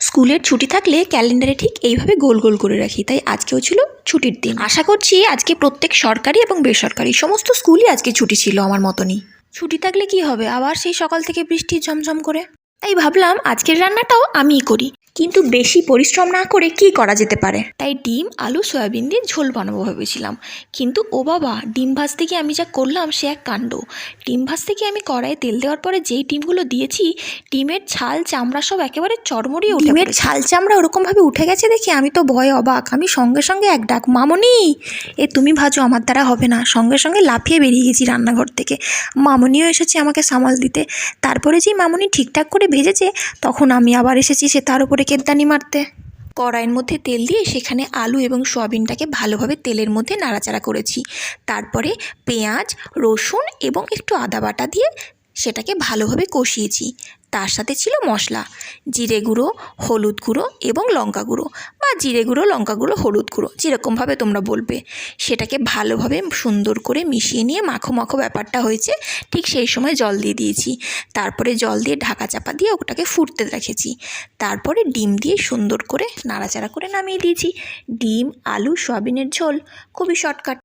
স্কুলের ছুটি থাকলে ক্যালেন্ডারে ঠিক এইভাবে গোল গোল করে রাখি, তাই আজকেও ছিল ছুটির দিন। আশা করছি আজকে প্রত্যেক সরকারি এবং বেসরকারি সমস্ত স্কুলই আজকে ছুটি ছিল আমার মতনই। ছুটি থাকলে কি হবে? আবার সেই সকাল থেকে বৃষ্টি ঝমঝম করে? তাই ভাবলাম আজকের রান্নাটাও আমিই করি। কিন্তু বেশি পরিশ্রম না করে কি করা যেতে পারে? তাই ডিম আলু সয়াবিন দিয়ে ঝোল বানাবো ভেবেছিলাম। কিন্তু ও বাবা ডিম ভাজতে গিয়ে আমি যা করলাম সে এক কাণ্ড। ডিম ভাজতে গিয়ে আমি কড়াইয়ে তেল দেওয়ার পরে যেই ডিমগুলো দিয়েছি ডিমের ছাল চামড়া সব একেবারে চরমরিয়ে উঠে ডিমের ছাল চামড়া ওরকমভাবে উঠে গেছে দেখে আমি তো ভয় অবাক। আমি সঙ্গে সঙ্গে এক ডাক মামনি! এ তুমি ভাজো আমার দ্বারা হবে না। সঙ্গে সঙ্গে লাফিয়ে বেরিয়ে গেছি রান্নাঘর থেকে। মামনিও এসেছে আমাকে সামাল দিতে। তারপরে যেই মামনি ঠিকঠাক করে ভেজেছে তখন আমি আবার এসেছি সে তার উপরে কেদ্দানি মারতে। কড়াইয়ের মধ্যে তেল দিয়ে সেখানে আলু এবং সয়াবিনটাকে ভালোভাবে তেলের মধ্যে নাড়াচাড়া করেছি। তারপরে পেঁয়াজ, রসুন এবং একটু আদা বাটা দিয়ে সেটাকে ভালোভাবে কষিয়েছি। তার সাথে ছিল মশলা। জিরে গুঁড়ো, হলুদ গুঁড়ো এবং লঙ্কা গুঁড়ো বা জিরে গুঁড়ো, লঙ্কা গুঁড়ো, হলুদ গুঁড়ো, যেরকমভাবে তোমরা বলবে। সেটাকে ভালোভাবে সুন্দর করে মিশিয়ে নিয়ে মাখো মাখো ব্যাপারটা হয়েছে, ঠিক সেই সময় জল দিয়ে দিয়েছি। তারপরে জল দিয়ে ঢাকা চাপা দিয়ে ওটাকে ফুটতে রেখেছি। তারপরে ডিম দিয়ে সুন্দর করে নাড়াচাড়া করে নামিয়ে দিয়েছি। ডিম, আলু, সয়াবিনের ঝোল, খুবই শর্টকাট